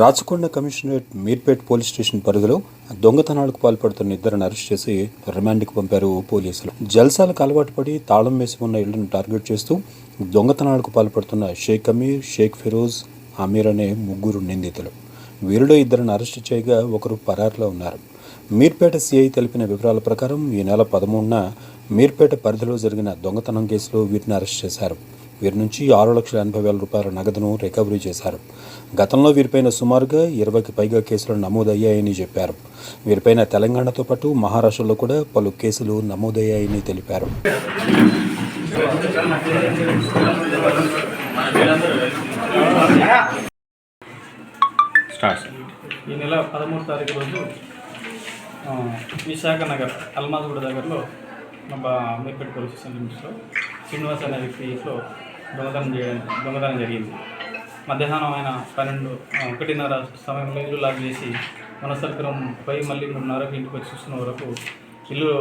Rachakonda commissionerate Meerpet police station పరిధిలో దొంగతనాలకు పాల్పడుతున్న ఇద్దరిని అరెస్ట్ చేసి రిమాండ్కి పంపారు పోలీసులు. జల్సాలకు అలవాటు పడి తాళం వేసి ఉన్న ఇళ్ళను టార్గెట్ చేస్తూ దొంగతనాలకు పాల్పడుతున్న షేక్ అమీర్ షేక్ ఫిరోజ్ అమీర్ అనే ముగ్గురు నిందితులు. వీరిలో ఇద్దరిని అరెస్ట్ చేయగా ఒకరు పరారులో ఉన్నారు. మీర్పేట సిఐ తెలిపిన వివరాల ప్రకారం ఈ నెల పదమూడున మీర్పేట పరిధిలో జరిగిన దొంగతనం కేసులో వీరిని అరెస్ట్ చేశారు. వీరి నుంచి ఆరు లక్షల ఎనభై వేల రూపాయల నగదును రికవరీ చేశారు. గతంలో వీరిపైన సుమారుగా ఇరవైకి పైగా కేసులు నమోదయ్యాయని చెప్పారు. వీరిపైన తెలంగాణతో పాటు మహారాష్ట్రలో కూడా పలు కేసులు నమోదయ్యాయని తెలిపారు. ఈ నెల పదమూడు తారీఖు రోజు ఆ, విశాఖ నగర్ అల్మాజ్గూడ దగ్గరలో మా మీర్పేట పోలీస్ స్టేషన్ లిమిట్స్లో శ్రీనివాస్ అనే వ్యక్తి ఇంట్లో దొంగతనం చేయడం దొంగతనం జరిగింది. మధ్యాహ్నం ఆయన పన్నెండు ఒకటిన్నర సమయంలో ఇల్లు లాక్ చేసి మనసర్పురం పై మళ్ళీ మూడున్నరకు ఇంటికి వచ్చి చూసిన వరకు ఇల్లు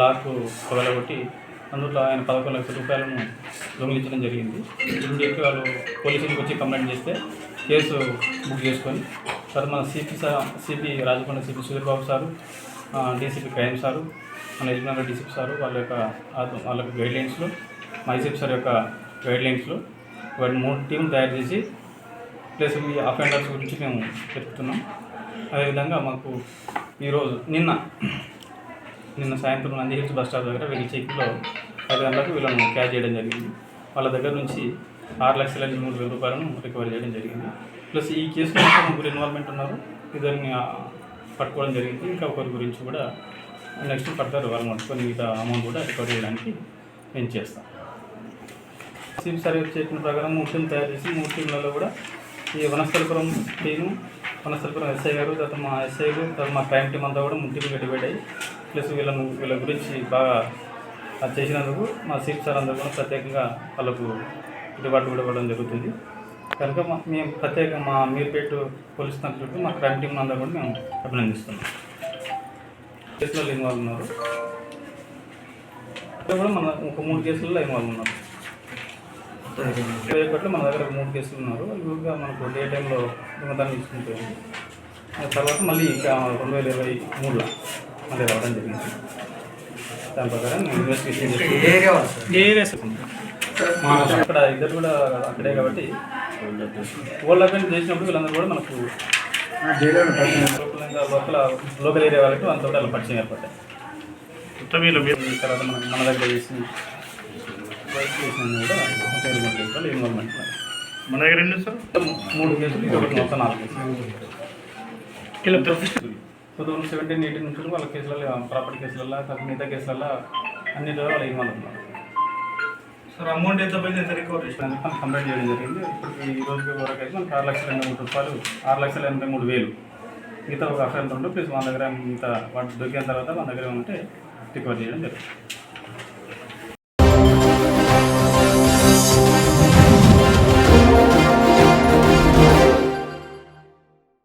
లాక్ పగలగొట్టి అందులో ఆయన పదకొండు లక్షల రూపాయలను దొంగిలించడం జరిగింది. ఇది చెప్పి వాళ్ళు పోలీసులకు వచ్చి కంప్లైంట్ చేస్తే కేసు బుక్ చేసుకొని సార్ మన CP sir CP Rajakonda CP Sudheer Babu sir DCP crime sir మన యజమానుల డీసీపీ సారు వాళ్ళ యొక్క వాళ్ళ యొక్క గైడ్లైన్స్లో మైసీపీ సార్ యొక్క గైడ్లైన్స్లో వాటి మూడు టీం తయారు చేసి ప్లస్ ఈ అఫెండర్స్ గురించి మేము చెప్తున్నాం. అదేవిధంగా మాకు ఈరోజు నిన్న నిన్న సాయంత్రం నంది హిల్స్ బస్ స్టాప్ దగ్గర వీళ్ళ చెక్లో పది గంటలకు వీళ్ళను క్యాచ్ చేయడం జరిగింది. వాళ్ళ దగ్గర నుంచి ఆరు లక్షల మూడు వేల రూపాయలను రికవరీ చేయడం జరిగింది. ప్లస్ ఈ కేసులో ముగ్గురు ఇన్వాల్వ్మెంట్ ఉన్నారు. ఇద్దరిని పట్టుకోవడం జరిగింది. ఇంకా ఒకరి గురించి కూడా నెక్స్ట్ ఫర్దర్ వాళ్ళు పట్టుకొని మిగతా అమౌంట్ కూడా రికవరీ చేయడానికి నేను చేస్తాను సిమ్ సర్వీస్ చెప్పిన ప్రకారం మూర్తులు తయారు చేసి మూర్తులలో కూడా ఈ వనస్థలపురం నేను వనస్థలపురం ఎస్ఐ గారు తర్వాత మా ఎస్ఐ తర్వాత మా క్రైమ్ టీం అంతా కూడా ముట్టిలు గట్టిపెట్టాయి ప్లస్ వీళ్ళను వీళ్ళ గురించి బాగా అది చేసినందుకు మా సీప్ సార్ అందరూ కూడా ప్రత్యేకంగా వాళ్ళకు రివార్డు కూడా ఇవ్వడం జరుగుతుంది. కనుక మా మేము ప్రత్యేక మా మీరుపేట పోలీస్ చుట్టూ మా క్రైమ్ టీం అందరూ కూడా మేము అభినందిస్తున్నాం. కేసులలో ఇన్వాల్వ్ ఉన్నారు. కూడా మన ఒక మూడు కేసులలో ఇన్వాల్వ్ ఉన్నారు. ఇరవై ఒకటిలో మన దగ్గర మూడు కేసులు ఉన్నారు. ఇవిగా మనకు డే టైంలో దొంగతనం తీసుకుంటుంది ఆ తర్వాత మళ్ళీ ఇంకా రెండు వేల ఇరవై మూడులో మళ్ళీ రావడం జరిగింది. దాని ప్రకారం ఇన్వెస్టిగేషన్ చేస్తున్నాం. అక్కడ ఇద్దరు కూడా అక్కడే కాబట్టి ఓల్డ్ అపెండ్ చేసినప్పుడు వీళ్ళందరూ కూడా మనకు లోకల్ లోకల్ ఏరియా వాళ్ళకి అంత కూడా పరిచయం ఏర్పడ్డాయి. తర్వాత మనకు మన దగ్గర చేసి బయట కూడా కేసులు ఇన్వాల్వ్మెంట్ మన దగ్గర ఎన్ని సార్ మూడు కేసులు ఇది ఒకటి మొత్తం నాలుగు కేసులు టూ థౌసండ్ సెవెంటీన్ ఎయిటీన్ నుంచి వాళ్ళ కేసులలో ప్రాపర్టీ కేసులలో తర్వాత మిగతా కేసులలో అన్నిటిలో వాళ్ళు ఇన్వాల్వ్ ఉన్నారు సార్ అమౌంట్ ఎంత పోయింది ఎంత రికవర్ చేసినా దాన్ని మనం కంప్లైంట్ చేయడం జరిగింది ఈ రోజు వరకు అయితే మనకి ఆరు లక్షల ఎనభై మూడు రూపాయలు ఆరు లక్షల ఎనభై మూడు వేలు మిగతా ఒక అఫెంట్ ఉంటే ప్లస్ మన దగ్గర ఇంత వాటి దొరికిన తర్వాత మన దగ్గర ఉంటే రికవర్ చేయడం జరుగుతుంది.